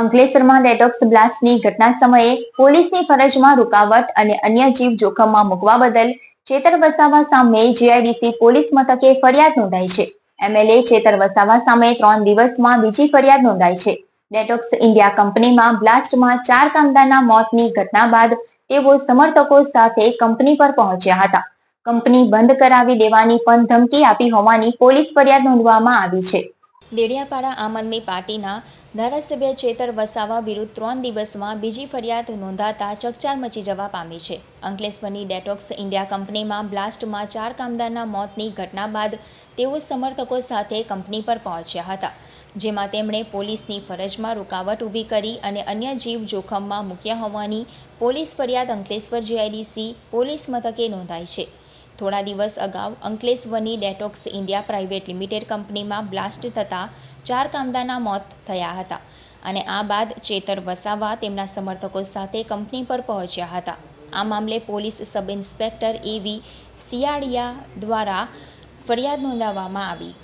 અંકલેશ્વરમાં ડેટોક્સ બ્લાસ્ટની ઘટના સમયે પોલીસની ફરજમાં રૂકાવટ અને અન્ય જીવ જોખમમાં મૂકવા બદલ ચેતર વસાવા સામે જીઆઈડીસી પોલીસ મથકે ફરિયાદ નોંધાઈ છે. એમએલએ ચેતર વસાવા સામે ત્રણ દિવસમાં બીજી ફરિયાદ નોંધાઈ છે. ડેટોક્સ ઇન્ડિયા કંપનીમાં બ્લાસ્ટમાં ચાર કામદારના મોતની ઘટના બાદ તેઓ સમર્થકો સાથે કંપની પર પહોંચ્યા હતા. કંપની બંધ કરાવી દેવાની પણ ધમકી આપી હોવાની પોલીસ ફરિયાદ નોંધવામાં આવી છે. દેડિયાપાડા આમ આદમી પાર્ટીના ધારાસભ્ય ચેતર વસાવા વિરુદ્ધ ત્રણ દિવસમાં બીજી ફરિયાદ નોંધાતા ચકચાર મચી જવા પામી છે. અંકલેશ્વરની ડેટોક્સ ઇન્ડિયા કંપનીમાં બ્લાસ્ટમાં ચાર કામદારના મોતની ઘટના બાદ તેઓ સમર્થકો સાથે કંપની પર પહોંચ્યા હતા, જેમાં તેમણે પોલીસની ફરજમાં રૂકાવટ ઊભી કરી અને અન્ય જીવ જોખમમાં મૂક્યા હોવાની પોલીસ ફરિયાદ અંકલેશ્વર જીઆઈડીસી પોલીસ મથકે નોંધાઈ છે. થોડા દિવસ અગાઉ અંકલેશ્વરની ડેટોક્સ ઇન્ડિયા પ્રાઇવેટ લિમિટેડ કંપનીમાં બ્લાસ્ટ થતાં ચાર કામદારના મોત થયા હતા અને આ બાદ ચેતર વસાવા તેમના સમર્થકો સાથે કંપની પર પહોંચ્યા હતા. આ મામલે પોલીસ સબ ઇન્સ્પેક્ટર એવી સિયાડિયા દ્વારા ફરિયાદ નોંધાવવામાં આવી.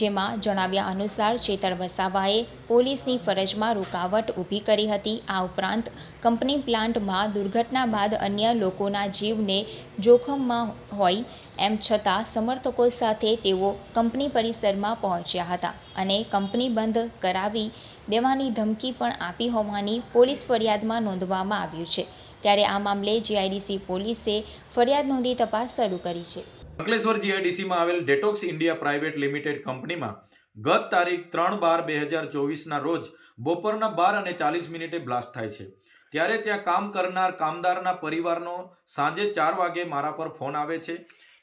જેમાં જણાવ્યા અનુસાર ચેતર વસાવાએ પોલીસની ફરજમાં રૂકાવટ ઊભી કરી હતી. આ ઉપરાંત કંપની પ્લાન્ટમાં દુર્ઘટના બાદ અન્ય લોકોના જીવને જોખમમાં હોય એમ છતાં સમર્થકો સાથે તેઓ કંપની પરિસરમાં પહોંચ્યા હતા અને કંપની બંધ કરાવી દેવાની ધમકી પણ આપી હોવાની પોલીસ ફરિયાદમાં નોંધવામાં આવ્યું છે. ત્યારે આ મામલે જીઆઈડીસી પોલીસે ફરિયાદ નોંધી તપાસ શરૂ કરી છે. અંકલેશ્વર જીઆઈડીસીમાં આવેલ ડેટોક્સ ઇન્ડિયા પ્રાઇવેટ લિમિટેડ કંપનીમાં ગત તારીખ ત્રણ બાર બે હજાર ચોવીસના રોજ બપોરના બાર અને ચાલીસ મિનિટે બ્લાસ્ટ થાય છે. ત્યારે ત્યાં કામ કરનાર કામદારના પરિવારનો સાંજે ચાર વાગે મારા પર ફોન આવે છે.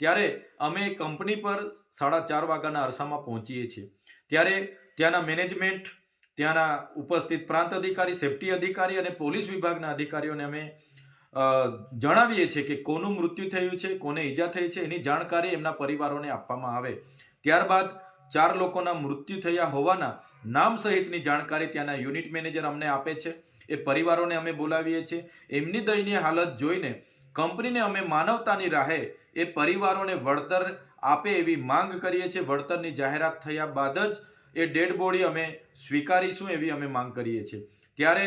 ત્યારે અમે કંપની પર સાડા ચાર વાગ્યાના અરસામાં પહોંચીએ છીએ. ત્યારે ત્યાંના મેનેજમેન્ટ, ત્યાંના ઉપસ્થિત પ્રાંત અધિકારી, સેફટી અધિકારી અને પોલીસ વિભાગના અધિકારીઓને અમે જણાવીએ છીએ કે કોનું મૃત્યુ થયું છે, કોને ઈજા થઈ છે, એની જાણકારી એમના પરિવારોને આપવામાં આવે. ત્યારબાદ ચાર લોકોના મૃત્યુ થયા હોવાના નામ સહિતની જાણકારી ત્યાંના યુનિટ મેનેજર અમને આપે છે. એ પરિવારોને અમે બોલાવીએ છીએ. એમની દયનીય હાલત જોઈને કંપનીને અમે માનવતાની રાહે એ પરિવારોને વળતર આપે એવી માંગ કરીએ છીએ. વળતરની જાહેરાત થયા બાદ જ એ ડેડ બોડી અમે સ્વીકારીશું એવી અમે માંગ કરીએ છીએ. ત્યારે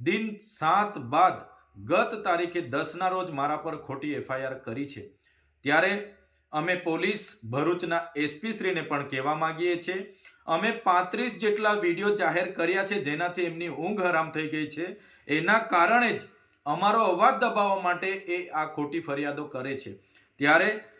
દિન સાત બાદ ગત તારીખે દસના રોજ મારા પર ખોટી એફઆઈઆર કરી છે. ત્યારે અમે પોલીસ, ભરૂચના એસપી શ્રીને પણ કહેવા માંગીએ છીએ, અમે પાંત્રીસ જેટલા વીડિયો જાહેર કર્યા છે જેનાથી એમની ઊંઘ હરામ થઈ ગઈ છે. એના કારણે જ અમારો અવાજ દબાવવા માટે એ આ ખોટી ફરિયાદો કરે છે. ત્યારે